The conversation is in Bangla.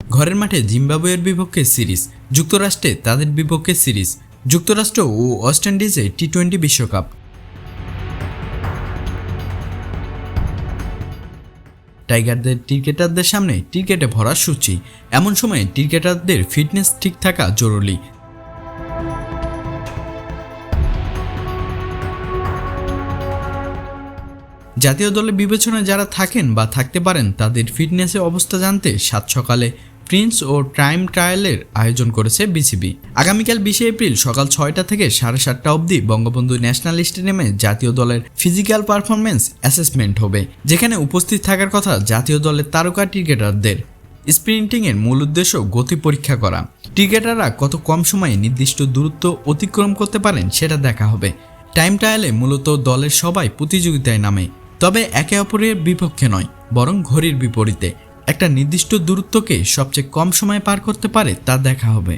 ঘরের মাঠে জিম্বাবুয়ের বিপক্ষে সিরিজ, যুক্তরাষ্ট্রে তাদের বিপক্ষে সিরিজ, যুক্তরাষ্ট্র ও ওয়েস্ট ইন্ডিজে টি টোয়েন্টি বিশ্বকাপ। টাইগারদের ক্রিকেটারদের সামনে ক্রিকেটে ভরা সূচি, এমন সময়ে ক্রিকেটারদের ফিটনেস ঠিক থাকা জরুরি। জাতীয় দলের বিবেচনায় যারা থাকেন বা থাকতে পারেন, তাদের ফিটনেসের অবস্থা জানতে সাত সকালে প্রিন্স ও টাইম ট্রায়ালের আয়োজন করেছে বিসিবি। আগামীকাল বিশে এপ্রিল সকাল ছয়টা থেকে সাড়ে সাতটা অবধি বঙ্গবন্ধু ন্যাশনাল স্টেডিয়ামে জাতীয় দলের ফিজিক্যাল পারফরমেন্স অ্যাসেসমেন্ট হবে, যেখানে উপস্থিত থাকার কথা জাতীয় দলের তারকা ক্রিকেটারদের। স্প্রিন্টিংয়ের মূল উদ্দেশ্য গতি পরীক্ষা করা। ক্রিকেটাররা কত কম সময়ে নির্দিষ্ট দূরত্ব অতিক্রম করতে পারেন সেটা দেখা হবে। টাইম ট্রায়ালে মূলত দলের সবাই প্রতিযোগিতায় নামে, তবে একে অপরের বিপক্ষে নয়, বরং ঘড়ির বিপরীতে। একটা নির্দিষ্ট দূরত্বকে সবচেয়ে কম সময়ে পার করতে পারে তা দেখা হবে।